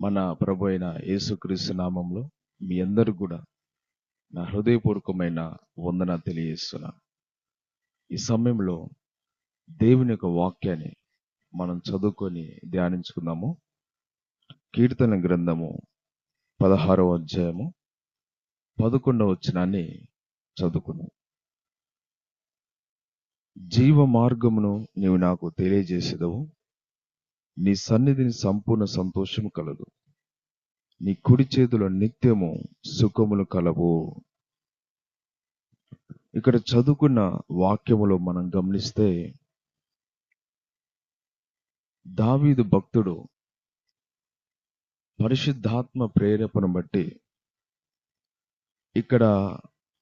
మన ప్రభు అయిన యేసుక్రీస్తు నామంలో మీ అందరు కూడా నా హృదయపూర్వకమైన వందన తెలియజేస్తున్నా ఈ సమయంలో దేవుని యొక్క వాక్యాన్ని మనం చదువుకొని ధ్యానించుకుందాము. కీర్తన గ్రంథము పదహారవ అధ్యాయము పదకొండవ వచనాన్ని చదువుకును జీవ మార్గమును నీవు నాకు తెలియజేసేదవు. నీ సన్నిధిని సంపూర్ణ సంతోషము కలదు. నీ కుడి చేతుల నిత్యము సుఖములు కలవు. ఇక్కడ చదువుకున్న వాక్యములో మనం గమనిస్తే దావీదు భక్తుడు పరిశుద్ధాత్మ ప్రేరేపణ బట్టి ఇక్కడ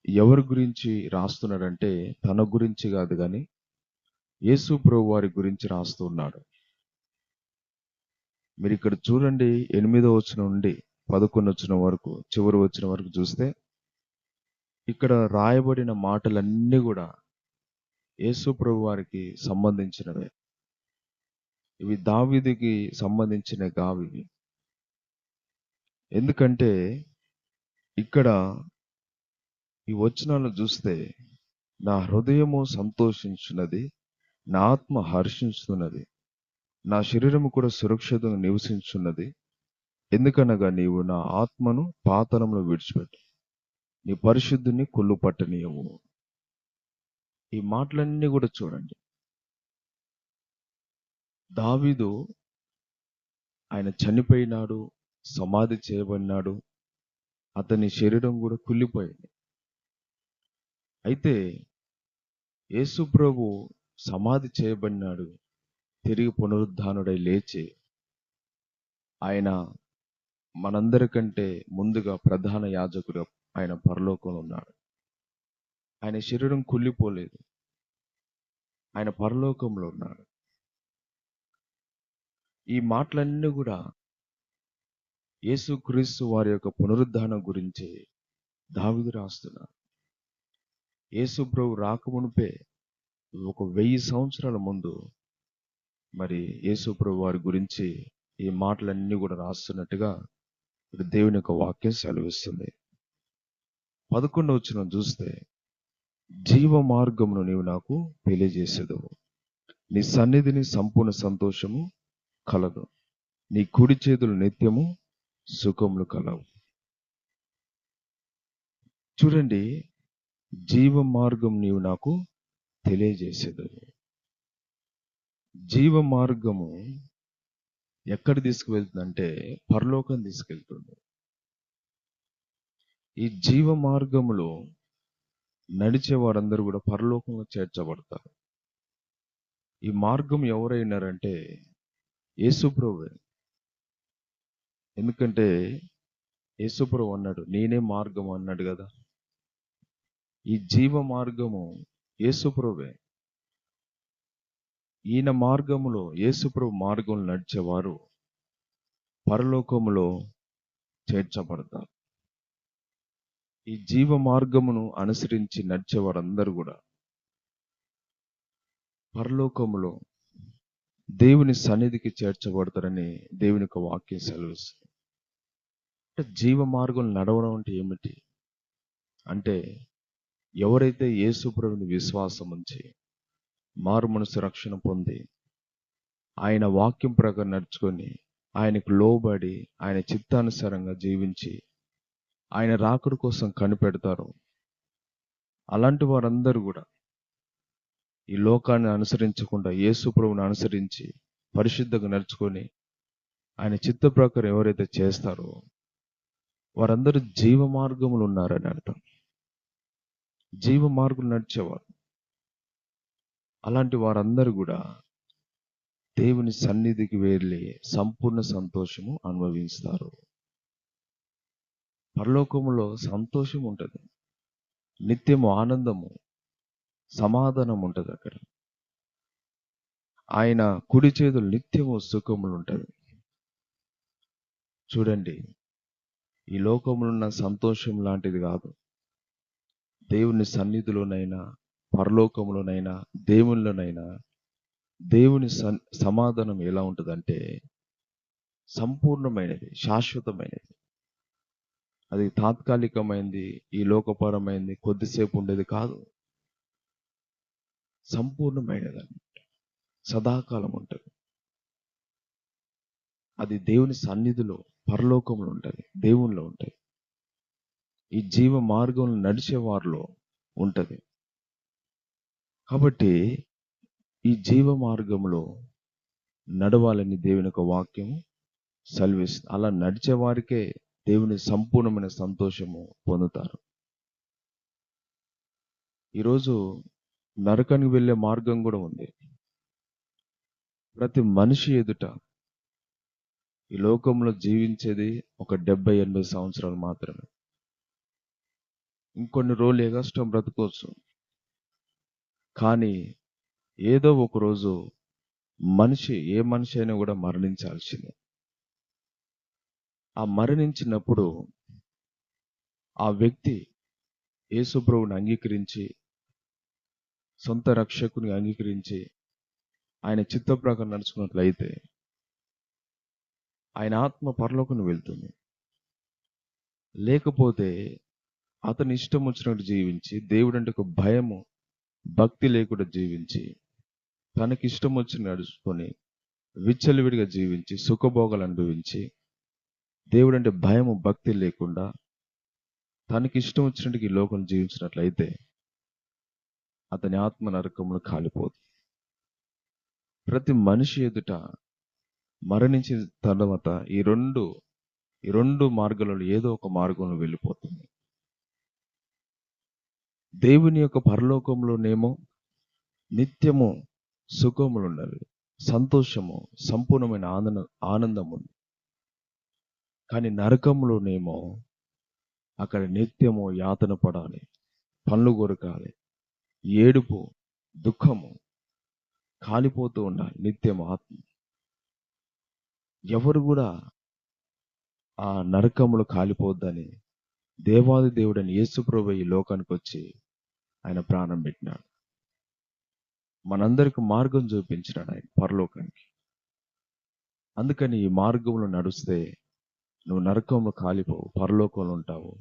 ఎవరి గురించి రాస్తున్నాడంటే తన గురించి కాదు కానీ యేసు ప్రభు వారి గురించి రాస్తున్నాడు మీరు ఇక్కడ చూడండి ఎనిమిదో వచ్చిన నుండి పదకొండు వచ్చిన వరకు చివరి వచ్చిన వరకు చూస్తే ఇక్కడ రాయబడిన మాటలన్నీ కూడా యేసు ప్రభు వారికి సంబంధించినవే. ఇవి దావీదికి సంబంధించిన కావు ఎందుకంటే ఇక్కడ ఈ వచనాలను చూస్తే నా హృదయము సంతోషించున్నది నా ఆత్మ హర్షించుతున్నది. నా శరీరము కూడా సురక్షితంగా నివసించున్నది. ఎందుకనగా నీవు నా ఆత్మను పాతనంలో విడిచిపెట్టు. నీ పరిశుద్ధిని కుళ్ళు పట్టనీయవు ఈ మాటలన్నీ కూడా చూడండి. దావీదు ఆయన చనిపోయినాడు సమాధి చేయబడినాడు అతని శరీరం కూడా కుళ్ళిపోయింది. అయితే యేసు ప్రభు సమాధి చేయబడినాడు. తిరిగి పునరుద్ధానుడై లేచి ఆయన మనందరికంటే ముందుగా ప్రధాన యాజకుడు ఆయన పరలోకంలో ఉన్నాడు. ఆయన శరీరం కుళ్ళిపోలేదు. ఆయన పరలోకంలో ఉన్నాడు. ఈ మాటలన్నీ కూడా యేసుక్రీస్తు వారి యొక్క పునరుద్ధానం గురించి దావిదు రాస్తున్నారు యేసు ప్రభు రాకమునిపే ఒక వెయ్యి సంవత్సరాల ముందు మరి యేసు ప్రభు వారి గురించి ఈ మాటలన్నీ కూడా రాస్తున్నట్టుగా దేవుని యొక్క వాక్యం సెలవిస్తుంది. పదకొండు వచ్చిన చూస్తే జీవ మార్గమును నీవు నాకు తెలియజేసేదు? నీ సన్నిధిని సంపూర్ణ సంతోషము కలదు. నీ కుడి చేతులు నిత్యము సుఖములు కలవు. చూడండి జీవ మార్గం నీవు నాకు తెలియజేసేదు? జీవ మార్గము ఎక్కడ తీసుకువెళ్తుందంటే పరలోకం తీసుకెళ్తుంది. ఈ జీవ మార్గములో నడిచే వారందరూ కూడా పరలోకంలో చేర్చబడతారు. ఈ మార్గం ఎవరైనారంటే యేసుప్రభు ఎందుకంటే యేసుప్రభు అన్నాడు నేనే మార్గం అన్నాడు కదా. ఈ జీవ మార్గము యేసుప్రభే ఈయన మార్గములో యేసుప్రభు మార్గంలో నడిచేవారు పరలోకములో చేర్చబడతారు. ఈ జీవ మార్గమును అనుసరించి నడిచేవారందరూ కూడా పరలోకములో దేవుని సన్నిధికి చేర్చబడతారని దేవుని యొక్క వాక్యం సెలవిస్తుంది. అంటే జీవ మార్గం నడవడం అంటే ఏమిటి? అంటే ఎవరైతే యేసుప్రభుని విశ్వాసం ఉంచి మారు మనసు రక్షణ పొంది ఆయన వాక్యం ప్రకారం నడుచుకొని ఆయనకు లోబడి ఆయన చిత్తానుసారంగా జీవించి ఆయన రాకడు కోసం కనిపెడతారు. అలాంటి వారందరూ కూడా ఈ లోకాన్ని అనుసరించకుండా యేసు ప్రభుని అనుసరించి పరిశుద్ధంగా నడుచుకొని ఆయన చిత్త ప్రకారం ఎవరైతే చేస్తారో వారందరూ జీవ మార్గములు ఉన్నారని అర్థం. జీవ మార్గం నడిచేవారు. అలాంటి వారందరూ కూడా దేవుని సన్నిధికి వెళ్ళి సంపూర్ణ సంతోషము అనుభవిస్తారు. పరలోకములో సంతోషం ఉంటుంది. నిత్యము ఆనందము సమాధానం ఉంటుంది అక్కడ. ఆయన కుడి చేతులు నిత్యము సుఖములు ఉంటుంది. చూడండి ఈ లోకములున్న సంతోషం లాంటిది కాదు. దేవుని సన్నిధిలోనైనా పరలోకములోనైనా దేవునిలోనైనా దేవుని సమాధానం ఎలా ఉంటుందంటే సంపూర్ణమైనది శాశ్వతమైనది. అది తాత్కాలికమైంది ఈ లోకపరమైంది కొద్దిసేపు ఉండేది కాదు. సంపూర్ణమైనది అన్నమాట సదాకాలం ఉంటుంది అది దేవుని సన్నిధిలో పరలోకంలో ఉంటుంది దేవునిలో ఉంటుంది. ఈ జీవ మార్గంలో నడిచే వారిలో ఉంటుంది. కాబట్టి ఈ జీవ మార్గంలో నడవాలని దేవుని యొక్క వాక్యము సెలవిస్తుంది. అలా నడిచే వారికే దేవుని సంపూర్ణమైన సంతోషము పొందుతారు. ఈరోజు నరకానికి వెళ్ళే మార్గం కూడా ఉంది. ప్రతి మనిషి ఎదుట ఈ లోకంలో జీవించేది ఒక డెబ్బై ఎనభై సంవత్సరాలు మాత్రమే. ఇంకొన్ని రోజులు ఎగస్టం బ్రతకొచ్చు? కానీ ఏదో ఒక రోజు మనిషి ఏ మనిషి అయినా కూడా మరణించాల్సిందే. ఆ మరణించినప్పుడు ఆ వ్యక్తి యేసుప్రభుని అంగీకరించి సొంత రక్షకుని అంగీకరించి ఆయన చిత్త ప్రకారం నడుచుకున్నట్లయితే ఆయన ఆత్మ పరలోకం వెళ్తుంది. లేకపోతే అతని ఇష్టం వచ్చినట్టు జీవించి దేవుడు అంటే ఒక భయము భక్తి లేకుండా జీవించి తనకి ఇష్టం వచ్చి నడుచుకొని విచ్చలవిడిగా జీవించి సుఖభోగాలు అనుభవించి దేవుడు అంటే భయము భక్తి లేకుండా తనకి ఇష్టం వచ్చినట్టు ఈ లోకం జీవించినట్లయితే అతని ఆత్మ నరకములు కాలిపోదు. ప్రతి మనిషి ఎదుట మరణించిన తర్వాత ఈ రెండు ఈ రెండు మార్గాలలో ఏదో ఒక మార్గంలో వెళ్ళిపోతుంది. దేవుని యొక్క పరలోకంలోనేమో నిత్యము సుఖములు ఉండాలి సంతోషము సంపూర్ణమైన ఆనంద ఆనందం ఉంది కానీ నరకంలోనేమో అక్కడ నిత్యము యాతన పడాలి పనులు కొరకాలి ఏడుపు దుఃఖము కాలిపోతూ ఉండాలి నిత్యము ఆత్మ. ఎవరు కూడా ఆ నరకములు కాలిపోద్దని దేవాది దేవుడని యేసుప్రభు ఈ లోకానికి వచ్చి ఆయన ప్రాణం పెట్టినాడు. మనందరికి మార్గం చూపించినాడు ఆయన పరలోకానికి. అందుకని ఈ మార్గంలో నడుస్తే నువ్వు నరకంలో కాలిపోవు పరలోకంలో ఉంటావు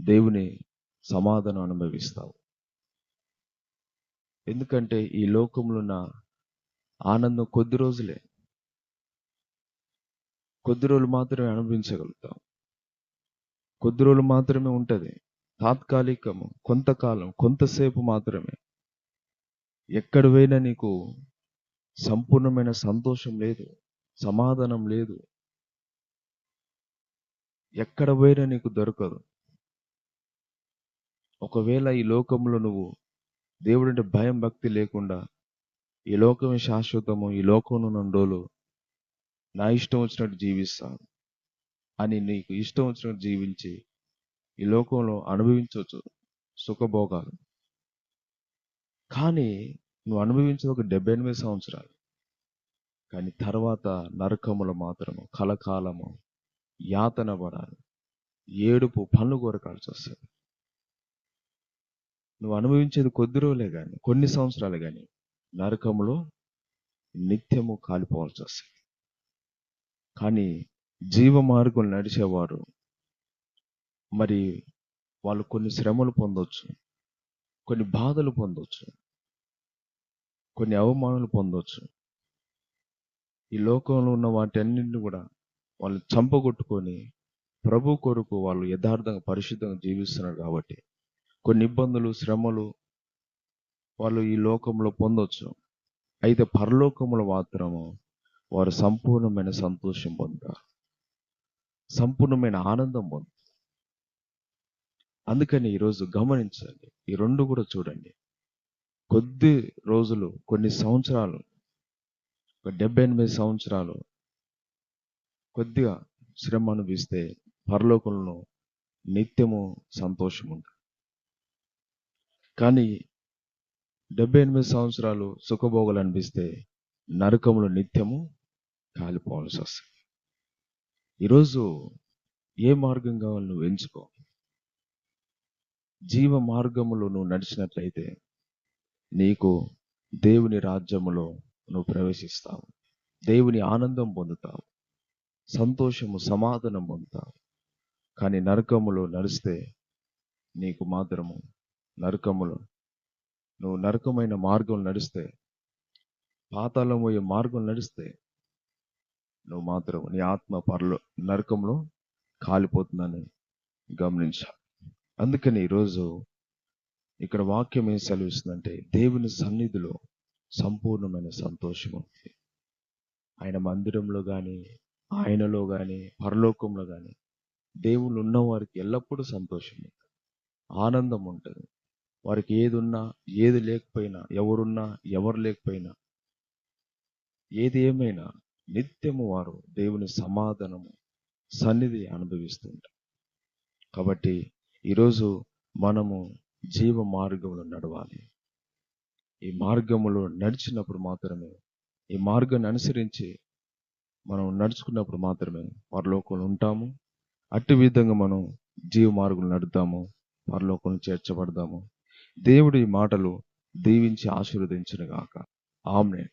దేవుని సమాధానం అనుభవిస్తావు. ఎందుకంటే ఈ లోకంలో ఉన్న ఆనందం కొద్ది రోజులే. కొద్ది రోజులు మాత్రమే అనుభవించగలుగుతాం. కొద్ది రోజులు మాత్రమే ఉంటుంది. తాత్కాలికము కొంతకాలం కొంతసేపు మాత్రమే. ఎక్కడ పోయినా నీకు సంపూర్ణమైన సంతోషం లేదు సమాధానం లేదు. ఎక్కడ పోయినా నీకు దొరకదు. ఒకవేళ ఈ లోకంలో నువ్వు దేవుడంటే భయం భక్తి లేకుండా ఈ లోకమే శాశ్వతము ఈ లోకంలో నన్ను రోజులు నా ఇష్టం వచ్చినట్టు జీవిస్తాను. అని నీకు ఇష్టం వచ్చినట్టు జీవించి ఈ లోకంలో అనుభవించవచ్చు సుఖభోగాలు. కానీ నువ్వు అనుభవించేది ఒక డెబ్బై ఎనిమిది సంవత్సరాలు. కానీ తర్వాత నరకములు మాత్రము కలకాలము యాతన పడాలి ఏడుపు పనులు కోరకాల్సి వస్తుంది. నువ్వు అనుభవించేది కొద్ది రోజులే కానీ కొన్ని సంవత్సరాలు కానీ నరకములో నిత్యము కాలిపోవాల్సి వస్తుంది. కానీ జీవ మార్గం నడిచేవారు. మరి వాళ్ళు కొన్ని శ్రమలు పొందొచ్చు కొన్ని బాధలు పొందొచ్చు కొన్ని అవమానాలు పొందొచ్చు. ఈ లోకంలో ఉన్న వాటన్నింటిని కూడా వాళ్ళు చంపగొట్టుకొని ప్రభు కొరకు వాళ్ళు యథార్థంగా పరిశుద్ధంగా జీవిస్తున్నారు కాబట్టి కొన్ని ఇబ్బందులు శ్రమలు వాళ్ళు ఈ లోకంలో పొందొచ్చు. అయితే పరలోకములు మాత్రము వారు సంపూర్ణమైన సంతోషం పొందుతారు. సంపూర్ణమైన ఆనందం పొందుతారు అందుకని ఈరోజు గమనించండి. ఈ రెండు కూడా చూడండి. కొద్ది రోజులు కొన్ని సంవత్సరాలు ఒక డెబ్బై ఎనిమిది సంవత్సరాలు కొద్దిగా శ్రమ అనిపిస్తే పరలోకంలో నిత్యము సంతోషం ఉంటుంది. కానీ డెబ్బై ఎనిమిది సంవత్సరాలు సుఖభోగాలు అనిపిస్తే నరకంలో నిత్యము కాలిపోవాల్సి వస్తుంది. ఈరోజు ఏ మార్గం కావాలి నువ్వు ఎంచుకో? జీవ మార్గములో నువ్వు నడిచినట్లయితే నీకు దేవుని రాజ్యములో నువ్వు ప్రవేశిస్తావు. దేవుని ఆనందం పొందుతావు. సంతోషము సమాధానం పొందుతావు. కానీ నరకములో నడిస్తే నీకు మాత్రము నరకములో నువ్వు నరకమైన మార్గం నడిస్తే పాతాళం మార్గం నడిస్తే నువ్వు మాత్రం నీ ఆత్మ పరలో నరకంలో కాలిపోతుందని గమనించాలి అందుకని ఈరోజు ఇక్కడ వాక్యం ఏం సెలవిస్తుందంటే దేవుని సన్నిధిలో సంపూర్ణమైన సంతోషం ఉంది. ఆయన మందిరంలో కానీ ఆయనలో కానీ పరలోకంలో కానీ దేవుళ్ళు ఉన్నవారికి ఎల్లప్పుడూ సంతోషం ఉంటుంది. ఆనందం ఉంటుంది. వారికి ఏది ఉన్నా ఏది లేకపోయినా ఎవరున్నా ఎవరు లేకపోయినా ఏది ఏమైనా నిత్యము వారు దేవుని సమాధానము సన్నిధి అనుభవిస్తుంటారు. కాబట్టి ఈరోజు మనము జీవ మార్గంలో నడవాలి. ఈ మార్గములో నడిచినప్పుడు మాత్రమే ఈ మార్గాన్ని అనుసరించి మనం నడుచుకున్నప్పుడు మాత్రమే పరలోకంలో ఉంటాము. అట్టి విధంగా మనం జీవ మార్గం నడుతాము పరలోకం చేర్చబడదాము. దేవుడి ఈ మాటలు దీవించి ఆశీర్వదించిన గాక ఆమ్నే.